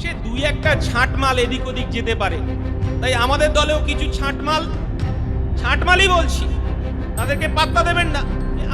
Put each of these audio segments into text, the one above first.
সে দুই একটা ছাঁটমাল এদিক ওদিক যেতে পারে। তাই আমাদের দলেও কিছু ছাঁটমাল ছাঁটমালই বলছি। তাদেরকে পাত্তা দেবেন না।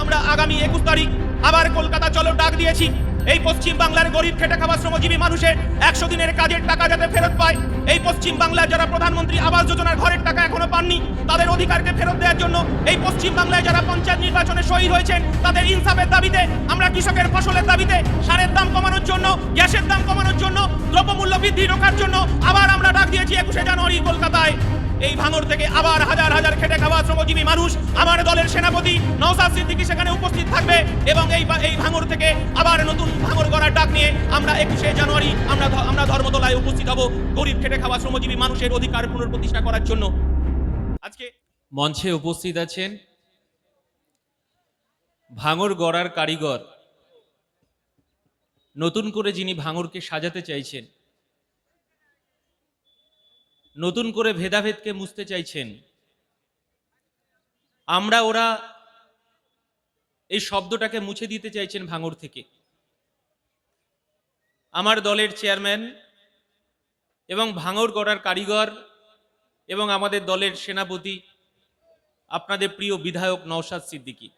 আমরা আগামী একুশ তারিখ আবার কলকাতা, চলো ডাক দিয়েছি। এই পশ্চিম বাংলার গরিব খেটে খাওয়া শ্রমজীবী মানুষের একশো দিনের কাজের টাকা যাতে ফেরত পায়। এই পশ্চিম বাংলার যারা প্রধানমন্ত্রী আবাস যোজনার ঘরের টাকা এখনও পাননি, তাদের অধিকারকে ফেরত দেওয়ার জন্য এই পশ্চিম বাংলায় যারা পঞ্চায়েত নির্বাচনে শহীদ হয়েছেন, তাদের ইনসাফের দাবিতে, আমরা কৃষকের ফসলের দাবিতে সারের দাম কমানোর জন্য, গ্যাসের দাম কমানোর জন্য রোখার জন্য আবার আমরা ডাক দিয়েছি একুশে জানুয়ারি কলকাতায়। এই ভাঙর থেকে আবার হাজার হাজার খেটে খাওয়া শ্রমজীবী মানুষ, আমার দলের সেনাপতি নওসাদ সিদ্দিকী সেখানে উপস্থিত থাকবে এবং এই এই ভাঙর থেকে আবার নতুন ভাঙর গড়ার ডাক নিয়ে আমরা একুশে জানুয়ারি আমরা আমরা ধর্মতলায় উপস্থিত হব গরিব খেটে খাওয়া শ্রমজীবী মানুষের অধিকার পুনঃপ্রতিষ্ঠা করার জন্য। আজকে মঞ্চে উপস্থিত আছেন ভাঙর গড়ার কারিগর। নতুন করে যিনি ভাঙরকে সাজাতে চাইছেন নতুন করে ভেদাভেদকে মুছতে চাইছেন। আমরা ওরা এই শব্দটাকে মুছে দিতে চাইছেন ভাঙর থেকে। আমার দলের চেয়ারম্যান এবং ভাঙর গড়ার কারিগর এবং আমাদের দলের সেনাপতি, আপনাদের প্রিয় বিধায়ক নওশাদ সিদ্দিকী।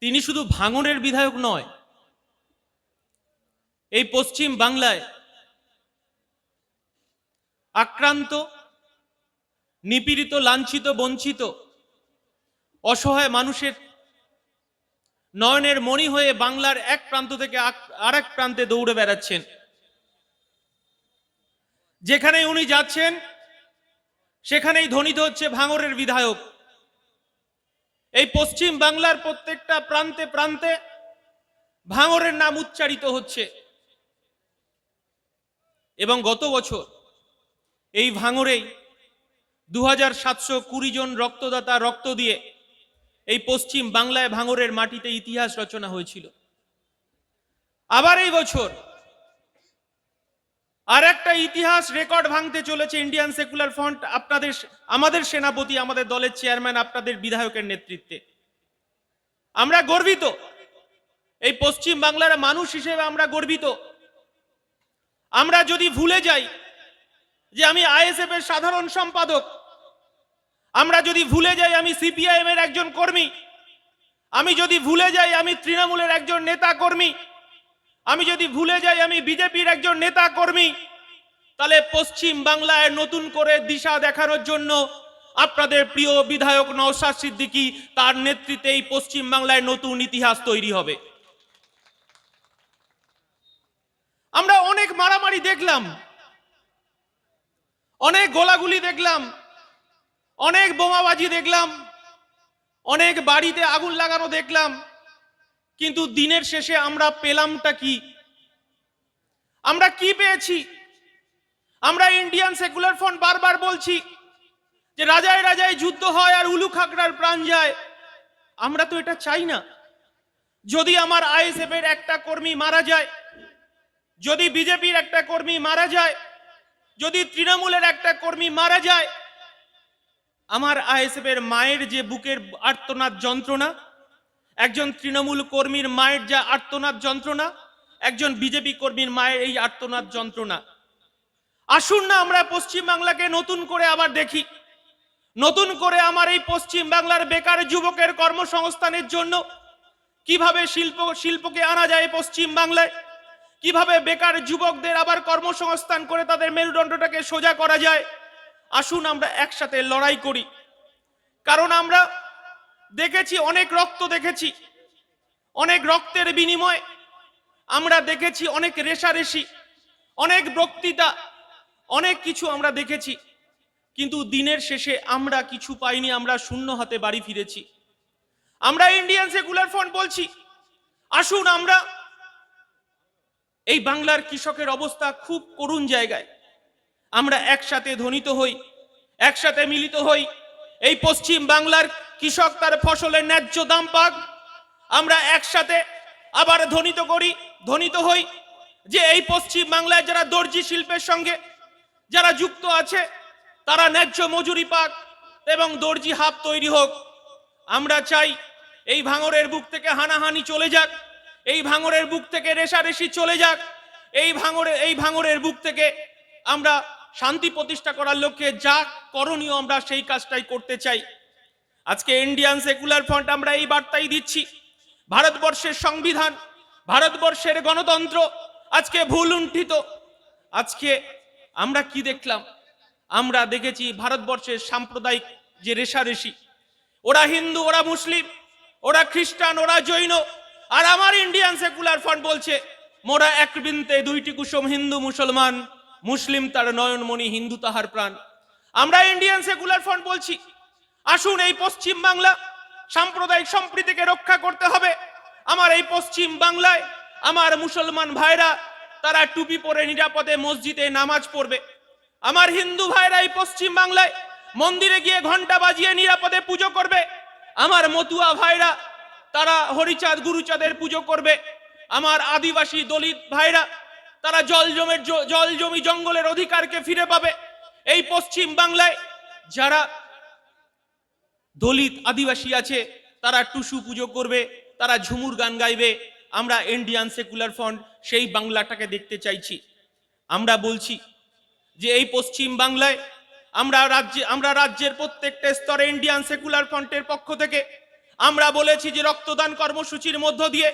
তিনি শুধু ভাঙনের বিধায়ক নয়, এই পশ্চিম বাংলায় আক্রান্ত, নিপীড়িত, লাঞ্ছিত, বঞ্চিত, অসহায় মানুষের নয়নের মণি হয়ে বাংলার এক প্রান্ত থেকে আর এক প্রান্তে দৌড়ে বেড়াচ্ছেন। যেখানে উনি যাচ্ছেন, সেখানেই ধ্বনিত হচ্ছে ভাঙরের বিধায়ক। এই পশ্চিম বাংলার প্রত্যেকটা প্রান্তে প্রান্তে ভাঙরের নাম উচ্চারিত হচ্ছে। এবং গত বছর এই ভাঙরেই দু হাজার সাতশো কুড়ি জন রক্তদাতা রক্ত দিয়ে এই পশ্চিম বাংলায় ভাঙরের মাটিতে ইতিহাস রচনা হয়েছিল। আবার এই বছর আর একটা ইতিহাস রেকর্ড ভাঙতে চলেছে ইন্ডিয়ান সেকুলার ফ্রন্ট, আপনাদের আমাদের সেনাপতি, আমাদের দলের চেয়ারম্যান, আপনাদের বিধায়কের নেতৃত্বে। আমরা গর্বিত। এই পশ্চিম বাংলার মানুষ হিসেবে আমরা গর্বিত। আমরা যদি ভুলে যাই যে আমি আইএসএফ এর সাধারণ সম্পাদক। আমরা যদি ভুলে যাই আমি সিপিআইএম এর একজন কর্মী, আমি যদি ভুলে যাই আমি তৃণমূলের একজন নেতা কর্মী, আমি যদি ভুলে যাই আমি বিজেপির একজন নেতা কর্মী, তাহলে পশ্চিম বাংলায় নতুন করে দিশা দেখানোর জন্য আপনাদের প্রিয় বিধায়ক নওশাদ সিদ্দিকী তার নেতৃত্বেই পশ্চিম বাংলায় নতুন ইতিহাস তৈরি হবে। আমরা অনেক মারামারি দেখলাম। অনেক গোলাগুলি দেখলাম, অনেক বোমাবাজি দেখলাম, অনেক বাড়িতে আগুন লাগানো দেখলাম, কিন্তু দিনের শেষে আমরা পেলামটা কি? আমরা কি পেয়েছি? আমরা ইন্ডিয়ান সেকুলার ফ্রন্ট বারবার বলছি যে রাজায় রাজায় যুদ্ধ হয় আর উলু খাকড়ার প্রাণ যায়। আমরা তো এটা চাই না। যদি আমার আইএসএফ এর একটা কর্মী মারা যায়, যদি বিজেপির একটা কর্মী মারা যায় যদি তৃণমূলের একটা কর্মী মারা যায়, আমার আইএসএফ এর মায়ের যে বুকের আর্তনাদ যন্ত্রণা, একজন তৃণমূল কর্মীর মায়ের যা আর্তনাদ যন্ত্রণা, একজন বিজেপি কর্মীর মায়ের এই আর্তনাদ যন্ত্রণা। আসুন না আমরা পশ্চিম বাংলাকে নতুন করে আবার দেখি। নতুন করে আমার এই পশ্চিম বাংলার বেকার যুবকের কর্মসংস্থানের জন্য কীভাবে শিল্প, শিল্পকে আনা যায় পশ্চিম বাংলায় কীভাবে বেকার যুবকদের আবার কর্মসংস্থান করে তাদের মেরুদণ্ডটাকে সোজা করা যায়? আসুন আমরা একসাথে লড়াই করি। কারণ আমরা দেখেছি, অনেক রক্ত দেখেছি, অনেক রক্তের বিনিময়। আমরা দেখেছি অনেক রেশারেশি, অনেক বক্তৃতা, অনেক কিছু আমরা দেখেছি। কিন্তু দিনের শেষে আমরা কিছু পাইনি, আমরা শূন্য হাতে বাড়ি ফিরেছি। আমরা ইন্ডিয়ান সেকুলার ফ্রন্ট বলছি, আসুন আমরা এই বাংলার কৃষকের অবস্থা খুব করুণ জায়গায়। আমরা একসাথে ধ্বনিত হই, একসাথে মিলিত হই। এই পশ্চিম বাংলার কৃষক তার ফসলের ন্যায্য দাম পাক। আমরা একসাথে আবার ধ্বনিত করি, ধ্বনিত হই যে এই পশ্চিম বাংলায় যারা দর্জি শিল্পের সঙ্গে যারা যুক্ত আছে, তারা ন্যায্য মজুরি পাক এবং দর্জি হাব তৈরি হোক। আমরা চাই এই ভাঙরের বুক থেকে হানাহানি চলে যাক। এই ভাঙরের বুক থেকে রেশারেশি চলে যাক। এই ভাঙরে, এই ভাঙরের বুক থেকে আমরা শান্তি প্রতিষ্ঠা করার লক্ষ্যে যা করণীয় আমরা সেই কাজটাই করতে চাই। আজকে ইন্ডিয়ান সেকুলার ফ্রন্ট আমরা এই বার্তাই দিচ্ছি। ভারতবর্ষের সংবিধান, ভারতবর্ষের গণতন্ত্র আজকে ভুল উন্ঠিত আজকে আমরা কি দেখলাম? আমরা দেখেছি ভারতবর্ষের সাম্প্রদায়িক যে রেশারেশি ওরা হিন্দু, ওরা মুসলিম, ওরা খ্রিস্টান, ওরা জৈন আর আমার ইন্ডিয়ান সেকুলার ফ্রন্ট বলছে, মোরা এক বৃন্তে দুইটি কুসুম হিন্দু মুসলমান, মুসলিম তার নয়নমণি হিন্দু তাহার প্রাণ। আমরা ইন্ডিয়ান সেকুলার ফ্রন্ট বলছি, আসুন এই পশ্চিম বাংলা সাম্প্রদায়িক সম্প্রীতিকে রক্ষা করতে হবে। আমার এই পশ্চিম বাংলায় আমার মুসলমান ভাইরা, তারা টুপি পরে নিরাপদে মসজিদে নামাজ পড়বে। আমার হিন্দু ভাইরা এই পশ্চিম বাংলায় মন্দিরে গিয়ে ঘণ্টা বাজিয়ে নিরাপদে পুজো করবে। আমার মতুয়া ভাইরা তারা হরিচাঁদ গুরুচাঁদের পুজো করবে। আমার আদিবাসী দলিত ভাইরা, তারা জল জমের জল জমি জঙ্গলের অধিকারকে ফিরে পাবে। এই পশ্চিম বাংলায় যারা দলিত আদিবাসী আছে, তারা টুসু পুজো করবে, তারা ঝুমুর গান গাইবে। আমরা ইন্ডিয়ান সেকুলার ফ্রন্ট সেই বাংলাটাকে দেখতে চাইছি। আমরা বলছি যে এই পশ্চিম বাংলায় আমরা রাজ্যে আমরা রাজ্যের প্রত্যেকটা স্তরে ইন্ডিয়ান সেকুলার ফ্রন্টের পক্ষ থেকে আমরা বলেছি যে রক্তদান কর্মসূচির মধ্য দিয়ে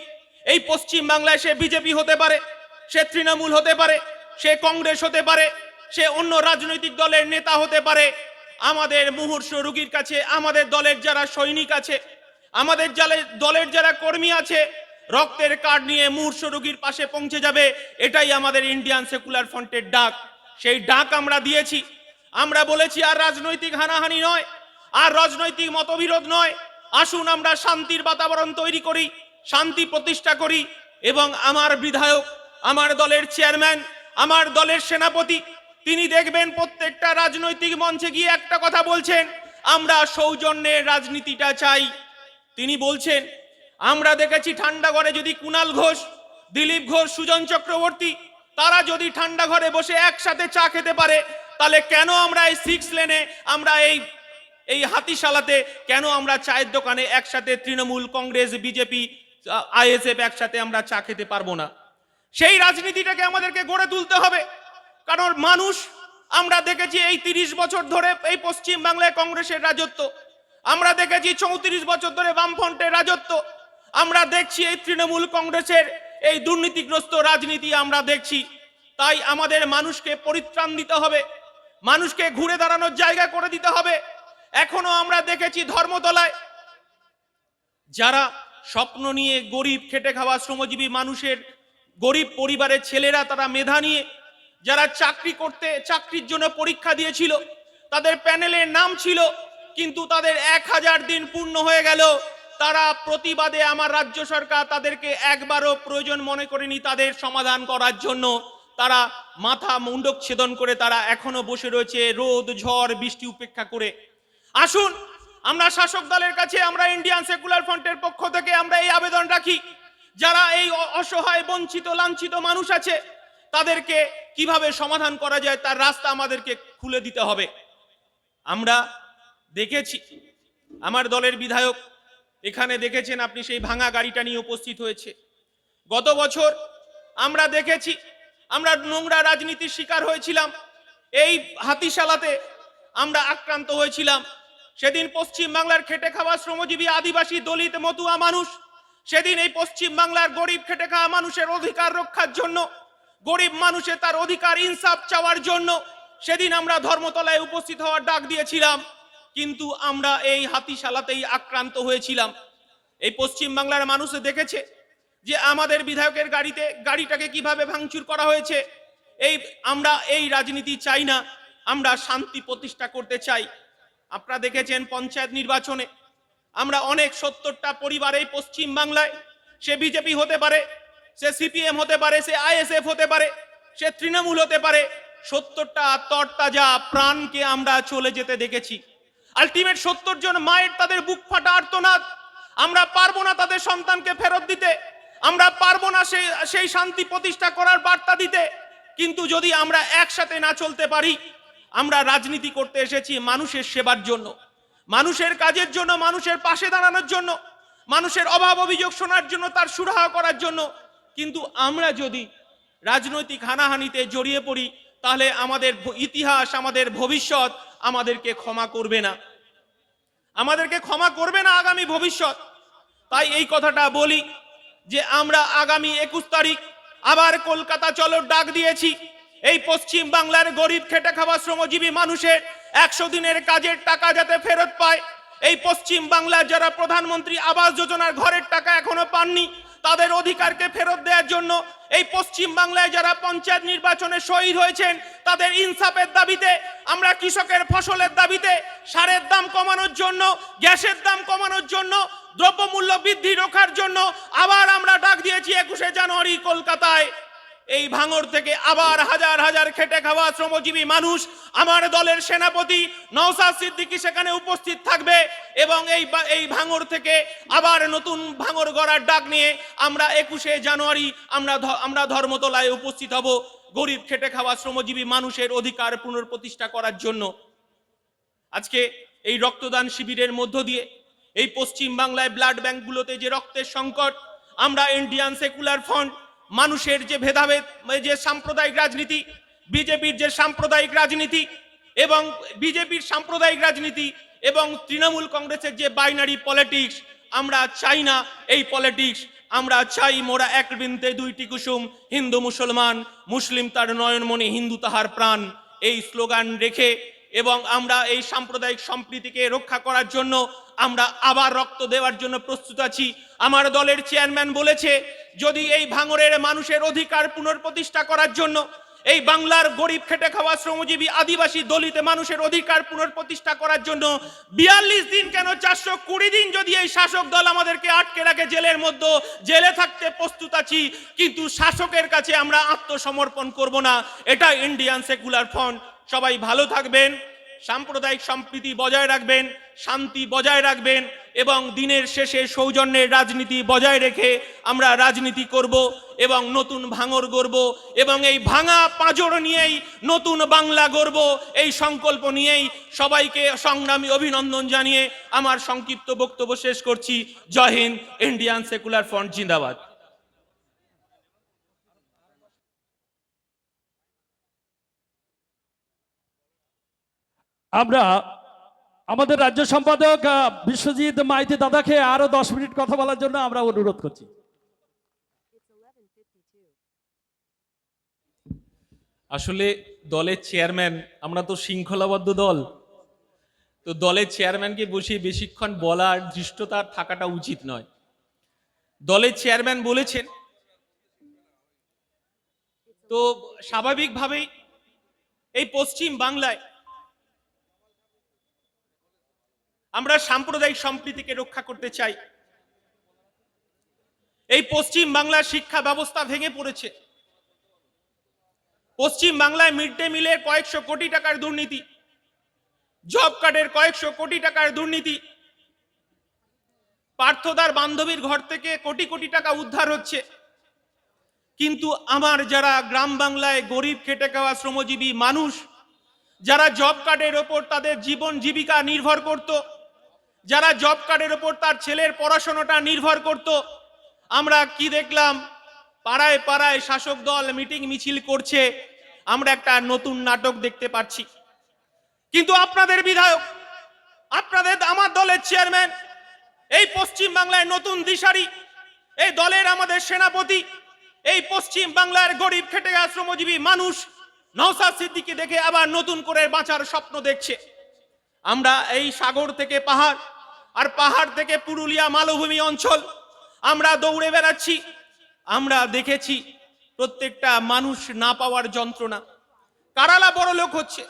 এই পশ্চিম বাংলায় সে বিজেপি হতে পারে, সে তৃণমূল হতে পারে, সে কংগ্রেস হতে পারে, সে অন্য রাজনৈতিক দলের নেতা হতে পারে। আমাদের মুহূর্ষ রুগীর কাছে, আমাদের দলের যারা সৈনিক আছে, আমাদের দলের যারা কর্মী আছে, রক্তের কার্ড নিয়ে মূর্ষ রুগীর পাশে পৌঁছে যাবে, এটাই আমাদের ইন্ডিয়ান সেকুলার ফ্রন্টের ডাক। সেই ডাক আমরা দিয়েছি। আমরা বলেছি, আর রাজনৈতিক হানাহানি নয়, আর রাজনৈতিক মতবিরোধ নয় আসুন আমরা শান্তির বাতাবরণ তৈরি করি, শান্তি প্রতিষ্ঠা করি এবং আমার বিধায়ক, আমার দলের চেয়ারম্যান, আমার দলের সেনাপতি, তিনি দেখবেন প্রত্যেকটা রাজনৈতিক মঞ্চে গিয়ে একটা কথা বলছেন, আমরা সৌজন্যের রাজনীতিটা চাই। তিনি বলছেন, আমরা দেখেছি ঠান্ডা ঘরে যদি কুণাল ঘোষ, দিলীপ ঘোষ, সুজন চক্রবর্তী, তারা যদি ঠান্ডা ঘরে বসে একসাথে চা খেতে পারে, তাহলে কেন আমরা এই সিক্স লেনে, আমরা এই এই হাতিশালাতে কেন আমরা চায়ের দোকানে একসাথে তৃণমূল, কংগ্রেস, বিজেপি, আইএসএফ একসাথে আমরা চা খেতে পারব না? সেই রাজনীতিটাকে আমাদেরকে গড়ে তুলতে হবে। কারণ মানুষ, আমরা দেখেছি এই তিরিশ বছর ধরে এই পশ্চিম বাংলায় কংগ্রেসের রাজত্ব। আমরা দেখেছি চৌত্রিশ বছর ধরে বামফ্রন্টের রাজত্ব। আমরা দেখছি এই তৃণমূল কংগ্রেসের এই দুর্নীতিগ্রস্ত রাজনীতি আমরা দেখছি। তাই আমাদের মানুষকে পরিত্রাণ দিতে হবে। মানুষকে ঘুরে দাঁড়ানোর জায়গা করে দিতে হবে। এখনও আমরা দেখেছি ধর্মতলায় যারা স্বপ্ন নিয়ে গরিব খেটে খাওয়া শ্রমজীবী মানুষের, গরিব পরিবারের ছেলেরা, তারা মেধা নিয়ে যারা চাকরি করতে, চাকরির জন্য পরীক্ষা দিয়েছিল, তাদের প্যানেলের নাম ছিল, কিন্তু তাদের এক হাজার দিন পূর্ণ হয়ে গেল। তারা প্রতিবাদে আমার রাজ্য সরকার তাদেরকে একবারও প্রয়োজন মনে করেনি তাদের সমাধান করার জন্য। তারা মাথা মুন্ডক ছেদন করে তারা এখনও বসে রয়েছে, রোদ, ঝড়, বৃষ্টি উপেক্ষা করে। আসুন, আমরা শাসক দলের কাছে আমরা ইন্ডিয়ান সেকুলার ফ্রন্টের পক্ষ থেকে আমরা এই আবেদন রাখি। যারা এই অসহায়, বঞ্চিত, লাঞ্ছিত মানুষ আছে, তাদেরকে কীভাবে সমাধান করা যায় তার রাস্তা আমাদেরকে খুলে দিতে হবে। আমরা দেখেছি, আমার দলের বিধায়ক এখানে দেখেছেন আপনি সেই ভাঙা গাড়িটা নিয়ে উপস্থিত হয়েছে। গত বছর আমরা দেখেছি, আমরা নোংরা রাজনীতির শিকার হয়েছিলাম। এই হাতিশালাতে আমরা আক্রান্ত হয়েছিলাম। সেদিন পশ্চিম বাংলার খেটে খাওয়া শ্রমজীবী আদিবাসী দলিত মতুয়া মানুষ, সেদিন এই পশ্চিম বাংলার গরিব খেটে খাওয়া মানুষের অধিকার রক্ষার জন্য, গরিব মানুষের তার অধিকার ইনসাফ চাওয়ার জন্য, সেদিন আমরা ধর্মতলায় উপস্থিত হওয়ার ডাক দিয়েছিলাম, কিন্তু আমরা এই হাতিশালাতেই আক্রান্ত হয়েছিলাম। এই পশ্চিম বাংলার মানুষ দেখেছে যে আমাদের বিধায়কের গাড়িতে, গাড়িটাকে কীভাবে ভাঙচুর করা হয়েছে, এই আমরা এই রাজনীতি চাই না, আমরা শান্তি প্রতিষ্ঠা করতে চাই। আপনারা দেখেছেন পঞ্চায়েত নির্বাচনে আমরা অনেক সত্তরটা পরিবার এই পশ্চিম বাংলায় সে বিজেপি হতে পারে, সে সিপিএম হতে পারে, সে আইএসএফ হতে পারে, সে তৃণমূল হতে পারে, সত্তরটা তরতাজা প্রাণকে আমরা চলে যেতে দেখেছি। আলটিমেট সত্তর জন মায়ের তাদের বুক ফাটা আর্তনাদ। আমরা পারব না তাদের সন্তানকে ফেরত দিতে। আমরা পারব না সেই সেই শান্তি প্রতিষ্ঠা করার বার্তা দিতে। কিন্তু যদি আমরা একসাথে না চলতে পারি আমরা রাজনীতি করতে এসেছি মানুষের সেবার জন্য, মানুষের কাজের জন্য, মানুষের পাশে দাঁড়ানোর জন্য, মানুষের অভাব অভিযোগ শোনার জন্য, তার সুরাহা করার জন্য। কিন্তু আমরা যদি রাজনৈতিক হানাহানিতে জড়িয়ে পড়ি, তাহলে আমাদের ইতিহাস, আমাদের ভবিষ্যৎ আমাদেরকে ক্ষমা করবে না। আমাদেরকে ক্ষমা করবে না আগামী ভবিষ্যৎ। তাই এই কথাটা বলি যে, আমরা আগামী একুশ তারিখ আবার কলকাতা চলো ডাক দিয়েছি। এই পশ্চিম বাংলার গরিব খেটে খাওয়া শ্রমজীবী মানুষের একশো দিনের কাজের টাকা যাতে ফেরত পায়। এই পশ্চিম বাংলার যারা প্রধানমন্ত্রী আবাস যোজনার ঘরের টাকা এখনও পাননি, তাদের অধিকারকে ফেরত দেওয়ার জন্য এই পশ্চিম বাংলায় যারা পঞ্চায়েত নির্বাচনে শহীদ হয়েছেন, তাদের ইনসাফের দাবিতে, আমরা কৃষকের ফসলের দাবিতে সারের দাম কমানোর জন্য, গ্যাসের দাম কমানোর জন্য, দ্রব্যমূল্য বৃদ্ধি রোখার জন্য আবার আমরা ডাক দিয়েছি একুশে জানুয়ারি কলকাতায়। এই ভাঙর থেকে আবার হাজার হাজার খেটে খাওয়া শ্রমজীবী মানুষ, আমার দলের সেনাপতি নওসাদ সিদ্দিকী সেখানে উপস্থিত থাকবে এবং এই এই ভাঙর থেকে আবার নতুন ভাঙর গড়ার ডাক নিয়ে আমরা একুশে জানুয়ারি আমরা আমরা ধর্মতলায় উপস্থিত হব গরিব খেটে খাওয়া শ্রমজীবী মানুষের অধিকার পুনঃপ্রতিষ্ঠা করার জন্য। আজকে এই রক্তদান শিবিরের মধ্য দিয়ে এই পশ্চিম বাংলায় ব্লাড ব্যাংকগুলোতে যে রক্তের সংকট, আমরা ইন্ডিয়ান সেকুলার ফ্রন্ট মানুষের যে ভেদাভেদ মানে যে সাম্প্রদায়িক রাজনীতি, বিজেপির যে সাম্প্রদায়িক রাজনীতি এবং বিজেপির সাম্প্রদায়িক রাজনীতি এবং তৃণমূল কংগ্রেসের যে বাইনারি পলিটিক্স, আমরা চাই না এই পলিটিক্স, আমরা চাই মোরা এক বৃন্তে দুইটি কুসুম, হিন্দু মুসলমান, মুসলিম তার নয়নমণি, হিন্দু তাহার প্রাণ। এই স্লোগান রেখে এবং আমরা এই সাম্প্রদায়িক সম্প্রীতিকে রক্ষা করার জন্য আমরা আবার রক্ত দেওয়ার জন্য প্রস্তুত আছি। আমার দলের চেয়ারম্যান বলেছে, যদি এই ভাঙরের মানুষের অধিকার পুনর্প্রতিষ্ঠা করার জন্য এই বাংলার গরিব খেটে খাওয়া শ্রমজীবী আদিবাসী দলিত মানুষের অধিকার পুনর্প্রতিষ্ঠা করার জন্য বিয়াল্লিশ দিন কেন চারশো কুড়ি দিন যদি এই শাসক দল আমাদেরকে আটকে রাখে জেলের মধ্যে, জেলে থাকতে প্রস্তুত আছি, কিন্তু শাসকের কাছে আমরা আত্মসমর্পণ করব না। এটা ইন্ডিয়ান সেকুলার ফ্রন্ট। সবাই ভালো থাকবেন, সাম্প্রদায়িক সম্প্রীতি বজায় রাখবেন, শান্তি বজায় রাখবেন এবং দিনের শেষে সৌজন্যের রাজনীতি বজায় রেখে আমরা রাজনীতি করব এবং নতুন ভাঙর গড়ব এবং এই ভাঙা পাঁজর নিয়েই নতুন বাংলা গড়ব, এই সংকল্প নিয়েই সবাইকে সংগ্রামী অভিনন্দন জানিয়ে আমার সংক্ষিপ্ত বক্তব্য শেষ করছি। Jai Hind Indian secular front জিন্দাবাদ। আমরা আমাদের রাজ্য সম্পাদক বিশ্বজিৎ মাইতি দাদাকে আরও দশ মিনিট কথা বলার জন্য আমরা অনুরোধ করছি। আসলে দলের চেয়ারম্যান, আমরা তো শৃঙ্খলাবদ্ধ দল। তো দলের চেয়ারম্যানকে বসিয়ে বেশিক্ষণ বলার দৃষ্টতার থাকাটা উচিত নয়। দলের চেয়ারম্যান বলেছেন, তো স্বাভাবিকভাবেই এই পশ্চিম বাংলায় আমরা সাম্প্রদায়িক সম্প্রীতিকে রক্ষা করতে চাই। এই পশ্চিম বাংলার শিক্ষা ব্যবস্থা ভেঙে পড়েছে। পশ্চিম বাংলায় মিড ডে মিলের কয়েকশো কোটি টাকার দুর্নীতি, জব কার্ডের কয়েকশো কোটি টাকার দুর্নীতি, পার্থদার বান্ধবীর ঘর থেকে কোটি কোটি টাকা উদ্ধার হচ্ছে। কিন্তু আমার যারা গ্রাম বাংলায় গরিব খেটে খাওয়া শ্রমজীবী মানুষ, যারা জব কার্ডের ওপর তাদের জীবন জীবিকা নির্ভর করত যারা জব কার্ডের ওপর তার ছেলের পড়াশোনাটা নির্ভর করত, আমরা কি দেখলাম? পাড়ায় পাড়ায় শাসক দল মিটিং মিছিল করছে, আমরা একটা নতুন নাটক দেখতে পাচ্ছি। কিন্তু আপনাদের বিধায়ক, আপনাদের আমার দলের চেয়ারম্যান এই পশ্চিম বাংলায় নতুন দিশারি, এই দলের আমাদের সেনাপতি, এই পশ্চিম বাংলার গরিব খেটে শ্রমজীবী মানুষ নওসাদ সিদ্দিকি দেখে আবার নতুন করে বাঁচার স্বপ্ন দেখছে। আমরা এই সাগর থেকে পাহাড় আর পাহাড় থেকে পুরুলিয়া মালভূমি অঞ্চল। আমরা দৌড়ে বেড়াচ্ছি, আমরা দেখেছি প্রত্যেকটা মানুষ না পাওয়ার যন্ত্রণা। কারালা বড় লোক হচ্ছে,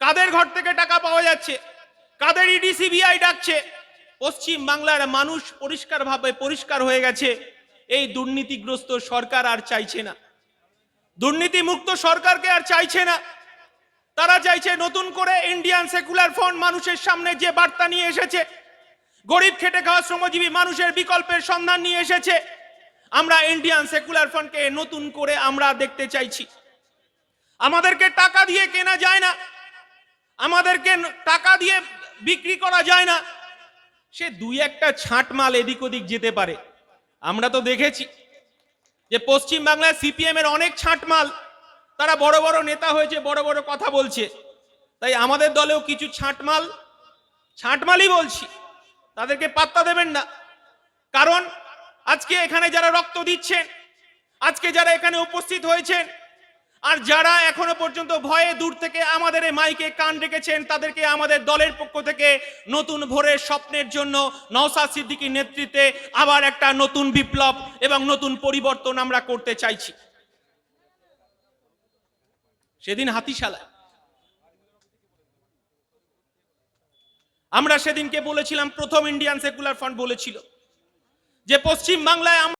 কাদের ঘর থেকে টাকা পাওয়া যাচ্ছে কাদের ইডি সিবিআই ডাকছে। পশ্চিম বাংলার মানুষ পরিষ্কারভাবে পরিষ্কার হয়ে গেছে, এই দুর্নীতিগ্রস্ত সরকার আর চাইছে না। দুর্নীতি মুক্ত সরকারকে আর চাইছে না। তারা চাইছে নতুন করে ইন্ডিয়ান সেকুলার ফ্রন্ট মানুষের সামনে যে বার্তা নিয়ে এসেছে গরিব খেটে খাওয়া শ্রমজীবী মানুষের বিকল্পের সন্ধান নিয়ে এসেছে। আমরা ইন্ডিয়ান সেকুলার ফ্রন্টকে নতুন করে আমরা দেখতে চাইছি। আমাদেরকে টাকা দিয়ে কেনা যায় না। আমাদেরকে টাকা দিয়ে বিক্রি করা যায় না। সে দুই একটা ছাঁট মাল এদিক ওদিক যেতে পারে। আমরা তো দেখেছি যে পশ্চিম বাংলায় সিপিএম এর অনেক ছাঁটমাল তারা বড় বড় নেতা হয়েছে, বড় বড় কথা বলছে। তাই আমাদের দলেও কিছু ছাঁটমাল ছাঁটমালই বলছি। তাদেরকে পাত্তা দেবেন না। কারণ আজকে এখানে যারা রক্ত দিচ্ছেন, আজকে যারা এখানে উপস্থিত হয়েছেন, আর যারা এখনও পর্যন্ত ভয়ে দূর থেকে আমাদের মাইকে কান রেখেছেন, তাদেরকে আমাদের দলের পক্ষ থেকে নতুন ভোরের স্বপ্নের জন্য নওসাদ সিদ্দিকীর নেতৃত্বে আবার একটা নতুন বিপ্লব এবং নতুন পরিবর্তন আমরা করতে চাইছি। সেদিন হাতিশালায় আমরা সেদিনকে বলেছিলাম প্রথম ইন্ডিয়ান সেকুলার ফান্ড বলেছিল যে পশ্চিম বাংলায়